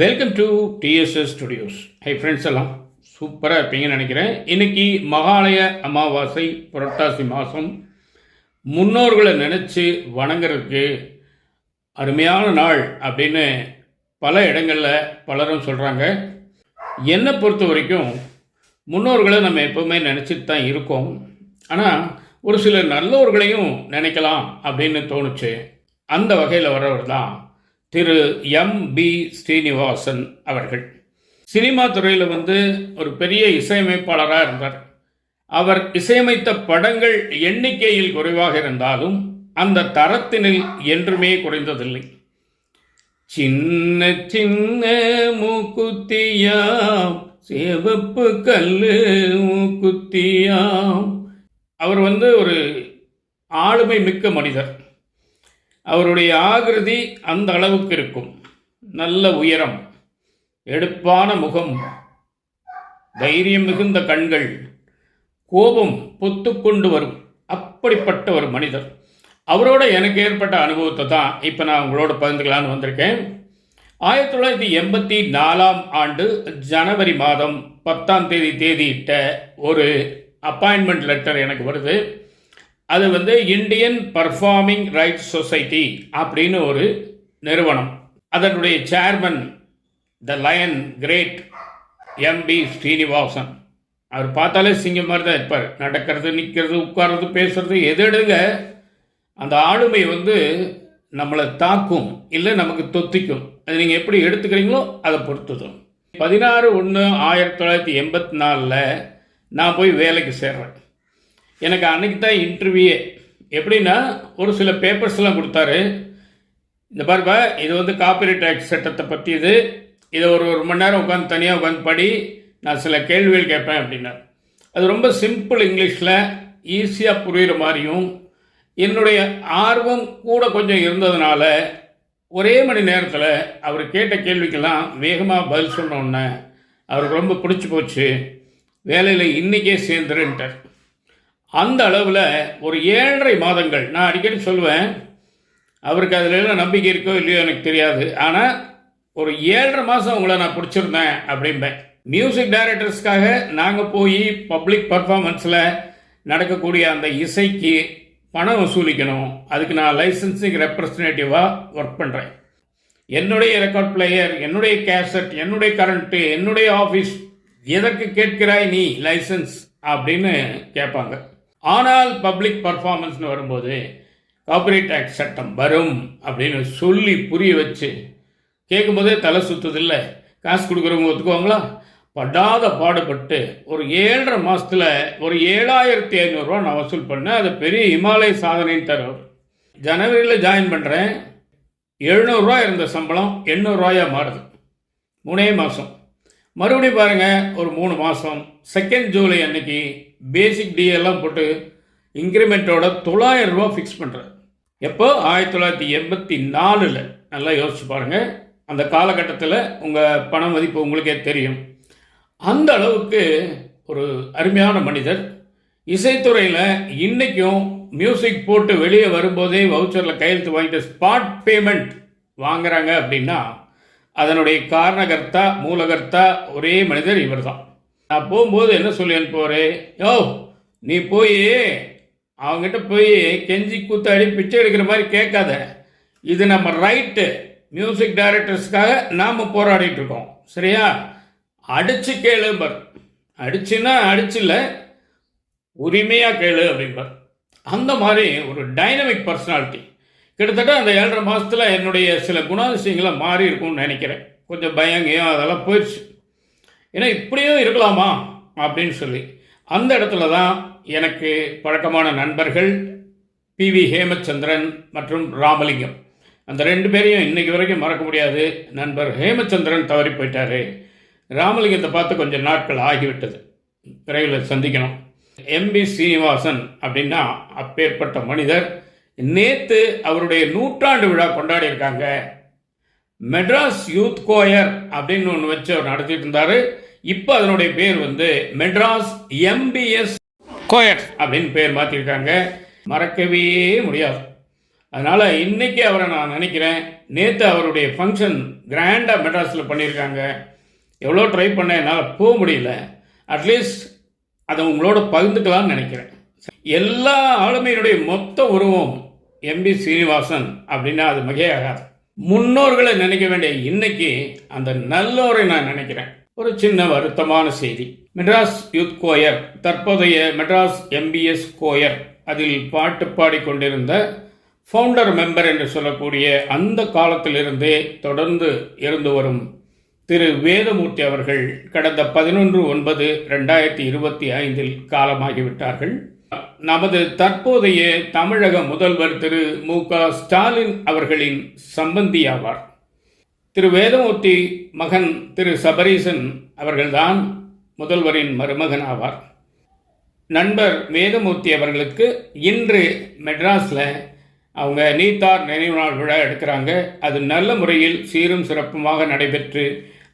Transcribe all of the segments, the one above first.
Welcome to TSS studios hi friends எல்லாம் சூப்பராக இருப்பீங்கன்னு நினைக்கிறேன். இன்னைக்கு மகாலய அமாவாசை புரட்டாசி மாதம். முன்னோர்களை நினச்சி வணங்குறதுக்கு அருமையான நாள் அப்படின்னு பல இடங்களில் பலரும் சொல்கிறாங்க என்னை பொறுத்த வரைக்கும் முன்னோர்களை நம்ம எப்போவுமே நினச்சிட்டு தான் இருக்கோம். ஆனால் ஒரு சில நல்லோர்களையும் நினைக்கலாம் அப்படின்னு தோணுச்சு. அந்த வகையில் வர்றவர் தான் திரு எம் பி ஸ்ரீனிவாசன் அவர்கள். சினிமா துறையில் வந்து ஒரு பெரிய இசையமைப்பாளராக இருந்தார். அவர் இசையமைத்த படங்கள் எண்ணிக்கையில் குறைவாக இருந்தாலும் அந்த தரத்தினில் என்றுமே குறைந்ததில்லை. சின்ன சின்ன மூக்குத்தியாம் சிவப்பு கல்லு மூக்குத்தியாம். அவர் வந்து ஒரு ஆளுமை மிக்க மனிதர். அவருடைய ஆகிருதி அந்த அளவுக்கு இருக்கும். நல்ல உயரம் எடுப்பான முகம் தைரியம் மிகுந்த கண்கள் கோபம் பொத்துக்கொண்டு வரும். அப்படிப்பட்ட ஒரு மனிதர். அவரோட எனக்கு ஏற்பட்ட அனுபவத்தை தான் இப்போ நான் உங்களோட பகிர்ந்துக்கலான்னு வந்திருக்கேன். ஆயிரத்தி தொள்ளாயிரத்தி எண்பத்தி நாலாம் ஆண்டு ஜனவரி மாதம் பத்தாம் தேதி தேதியிட்ட ஒரு அப்பாயின்மெண்ட் லெட்டர் எனக்கு வருது. அது வந்து இந்தியன் பர்ஃபார்மிங் ரைட்ஸ் சொசைட்டி அப்படின்னு ஒரு நிறுவனம். அதனுடைய chairman the lion great MP Srinivasan. அவர் பார்த்தாலே சிங்கம் மாதிரி தான் இருப்பார். நடக்கிறது நிற்கிறது உட்கார்றது பேசுறது எது எடுங்க அந்த ஆளுமை வந்து நம்மளை தாக்கும் இல்லை நமக்கு தொத்திக்கும். அது நீங்கள் எப்படி எடுத்துக்கிறீங்களோ அதை பொறுத்ததும் பதினாறு ஒன்று ஆயிரத்தி தொள்ளாயிரத்தி எண்பத்தி நாலில் நான் போய் வேலைக்கு சேர்றேன். எனக்கு அன்றைக்கி தான் இன்டர்வியூ எப்படின்னா ஒரு சில பேப்பர்ஸ்லாம் கொடுத்தாரு. இந்த பாருப்பா இது வந்து காப்பிரைட் ஆக்ட் சட்டத்தை பற்றி இது இதை ஒரு ஒரு மணி நேரம் உட்காந்து தனியாக உட்காந்து படி நான் சில கேள்விகள் கேட்பேன் அப்படின்னார். அது ரொம்ப சிம்பிள் இங்கிலீஷில் ஈஸியாக புரிகிற மாதிரியும் என்னுடைய ஆர்வம் கூட கொஞ்சம் இருந்ததுனால ஒரே மணி நேரத்தில் அவர் கேட்ட கேள்விக்கெல்லாம் வேகமாக பதில் சொன்னோன்னே அவருக்கு ரொம்ப பிடிச்சி போச்சு. வேலையில் இன்றைக்கே சேர்ந்துருன்ட்டார். அந்த அளவில் ஒரு ஏழரை மாதங்கள் நான் அடிக்கடி சொல்லுவேன் அவருக்கு அதில் எல்லாம் நம்பிக்கை இருக்கோ இல்லையோ எனக்கு தெரியாது. ஆனால் ஒரு ஏழரை மாதம் உங்களை நான் பிடிச்சிருந்தேன் அப்படிம்பேன். மியூசிக் டைரக்டர்ஸ்க்காக நாங்கள் போய் பப்ளிக் பர்ஃபார்மன்ஸில் நடக்கக்கூடிய அந்த இசைக்கு பணம் வசூலிக்கணும். அதுக்கு நான் லைசன்சிங் ரெப்ரசன்டேட்டிவாக ஒர்க் பண்ணுறேன் என்னுடைய ரெக்கார்ட் பிளேயர் என்னுடைய கேசட் என்னுடைய கரண்ட்டு என்னுடைய ஆஃபீஸ் எதற்கு கேட்கிறாய் நீ லைசன்ஸ் அப்படின்னு கேட்பாங்க. ஆனால் பப்ளிக் பர்ஃபார்மன்ஸ்னு வரும்போது கார்பரேட் ஆக்ட் சட்டம் வரும் அப்படின்னு சொல்லி புரிய வச்சு கேட்கும்போதே தலை சுத்துதில்ல. காசு கொடுக்குறவங்க ஒத்துக்குவாங்களா? படாத பாடுபட்டு ஒரு ஏழரை மாதத்தில் ஒரு ஏழாயிரத்தி ஐநூறுரூவா நான் வசூல் பண்ணேன் அது பெரிய இமாலய சாதனைன்னு தரும். ஜனவரியில் ஜாயின் பண்ணுறேன் எழுநூறுரூவா இருந்த சம்பளம் எண்ணூறுரூவாயாக மாறுது. மூணே மாதம் மறுபடியும் பாருங்கள் ஒரு மூணு மாதம் செகண்ட் ஜூலை அன்னைக்கு பேசிக் டி எல்லாம் போட்டு இன்க்ரிமெண்ட்டோட தொள்ளாயிரம் ரூபா ஃபிக்ஸ் பண்ணுறாரு எப்போ? ஆயிரத்தி தொள்ளாயிரத்தி எண்பத்தி நாலில். நல்லா யோசிச்சு பாருங்கள் அந்த காலகட்டத்தில் உங்கள் பண மதிப்பு உங்களுக்கே தெரியும். அந்த அளவுக்கு ஒரு அருமையான மனிதர். இசைத்துறையில் இன்றைக்கும் மியூசிக் போட்டு வெளியே வரும்போதே வவுச்சரில் கையெழுத்து வாங்கிட்டு ஸ்பாட் பேமெண்ட் வாங்குறாங்க அப்படின்னா அதனுடைய காரணகர்த்தா மூலகர்த்தா ஒரே மனிதர் இவர் தான் நான் போகும்போது என்ன சொல்லி அனுப்புவார்? யோ நீ போய் அவங்ககிட்ட போய் கெஞ்சி கூத்தாடி பிச்சை எடுக்கிற மாதிரி கேட்காத. இது நம்ம ரைட்டு மியூசிக் டைரக்டர்ஸ்க்காக நாம் போராடிட்டு இருக்கோம் சரியா? அடிச்சு கேளும்பர் அடிச்சுன்னா அடிச்சில்ல உரிமையாக கேளு அப்படிம்பார். அந்த மாதிரி ஒரு டைனமிக் பர்சனாலிட்டி கிட்டத்தட்ட அந்த ஏழரை மாதத்தில் என்னுடைய சில குணாதிசயங்களாக மாறி இருக்கும்னு நினைக்கிறேன். கொஞ்சம் பயங்கையும் அதெல்லாம் போயிடுச்சு. ஏன்னா இப்படியும் இருக்கலாமா? அப்படின்னு சொல்லி. அந்த இடத்துல தான் எனக்கு பழக்கமான நண்பர்கள் பி வி ஹேமச்சந்திரன் மற்றும் ராமலிங்கம். அந்த ரெண்டு பேரையும் இன்னைக்கு வரைக்கும் மறக்க முடியாது. நண்பர் ஹேமச்சந்திரன் தவறி போயிட்டாரு. ராமலிங்கத்தை பார்த்து கொஞ்சம் நாட்கள் ஆகிவிட்டது. விரைவில் சந்திக்கணும். எம்பி சீனிவாசன் அப்படின்னா அப்பேற்பட்ட மனிதர். நேத்து அவருடைய நூற்றாண்டு விழா கொண்டாடி இருக்காங்க மெட்ராஸ் யூத் கோயர் அப்படின்னு ஒன்று வச்சு அவர் நடத்திட்டு இருந்தாரு. இப்போ அதனுடைய பேர் வந்து மெட்ராஸ் எம்பிஎஸ் கோயர் அப்படின்னு பேர் மாற்றிருக்காங்க மறக்கவே முடியாது. அதனால் இன்னைக்கு அவரை நான் நினைக்கிறேன் நேற்று அவருடைய ஃபங்க்ஷன் கிராண்டாக மெட்ராஸில் பண்ணியிருக்காங்க. எவ்வளோ ட்ரை பண்ண என்னால் போக முடியல. அட்லீஸ்ட் அதை உங்களோட பகிர்ந்துக்கலாம்னு நினைக்கிறேன். எல்லா ஆளுமையினுடைய மொத்த உருவம் எம்பி சீனிவாசன் அப்படின்னா அது மிகையாகாது முன்னோர்களை நினைக்க வேண்டிய இன்னைக்கு அந்த நல்லோரை நான் நினைக்கிறேன். ஒரு சின்ன வருத்தமான செய்தி. மெட்ராஸ் யூத் கோயர் தற்போதைய மெட்ராஸ் எம்பிஎஸ் கோயர் அதில் பாட்டு பாடிக்கொண்டிருந்த ஃபவுண்டர் மெம்பர் என்று சொல்லக்கூடிய அந்த காலத்திலிருந்தே தொடர்ந்து இருந்து வரும் திரு வேதமூர்த்தி அவர்கள் கடந்த பதினொன்று ஒன்பது ரெண்டாயிரத்தி இருபத்தி ஐந்தில் காலமாகிவிட்டார்கள். நமது தற்போதைய தமிழக முதல்வர் திரு மு க. ஸ்டாலின் அவர்களின் சம்பந்தி ஆவார் திரு வேதமூர்த்தி மகன் திரு சபரீசன் அவர்கள்தான் முதல்வரின் மருமகன் ஆவார் நண்பர் வேதமூர்த்தி அவர்களுக்கு இன்று மெட்ராஸில் அவங்க நீத்தார் நினைவு நாள் விழா எடுக்கிறாங்க. அது நல்ல முறையில் சீரும் சிறப்புமாக நடைபெற்று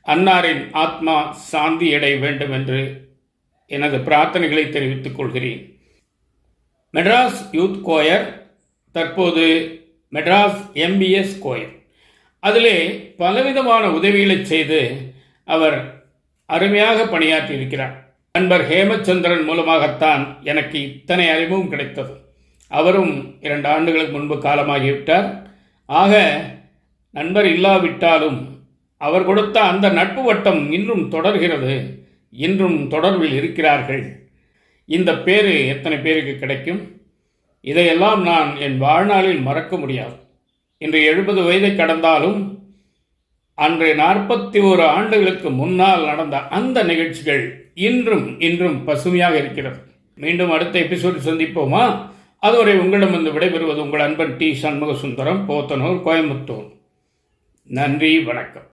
அன்னாரின் ஆத்மா சாந்தி அடைய வேண்டும் என்று எனது பிரார்த்தனைகளை தெரிவித்துக் கொள்கிறேன். மெட்ராஸ் யூத் கோயர் தற்போது மெட்ராஸ் எம்பிஎஸ் கோயர். அதிலே பலவிதமான உதவிகளை செய்து அவர் அருமையாக பணியாற்றி இருக்கிறார். நண்பர் ஹேமச்சந்திரன் மூலமாகத்தான் எனக்கு இத்தனை அறிவும் கிடைத்தது. அவரும் இரண்டு ஆண்டுகளுக்கு முன்பு காலமாகிவிட்டார். ஆக நண்பர் இல்லாவிட்டாலும் அவர் கொடுத்த அந்த நட்பு வட்டம் இன்றும் தொடர்கிறது இன்றும் தொடர்பில் இருக்கிறார்கள். இந்த பேரு எத்தனை பேருக்கு கிடைக்கும்? இதையெல்லாம் நான் என் வாழ்நாளில் மறக்க முடியாது. இன்று எழுபது வயதை கடந்தாலும் அன்று நாற்பத்தி ஓரு ஆண்டுகளுக்கு முன்னால் நடந்த அந்த நிகழ்ச்சிகள் இன்றும் இன்றும் பசுமையாக இருக்கிறது. மீண்டும் அடுத்த எபிசோடு சந்திப்போமா? அதுவரை உங்களிடம் வந்து விடைபெறுவது உங்கள் அன்பன் டி சண்முக சுந்தரம் போத்தனூர் கோயம்புத்தூர். நன்றி வணக்கம்.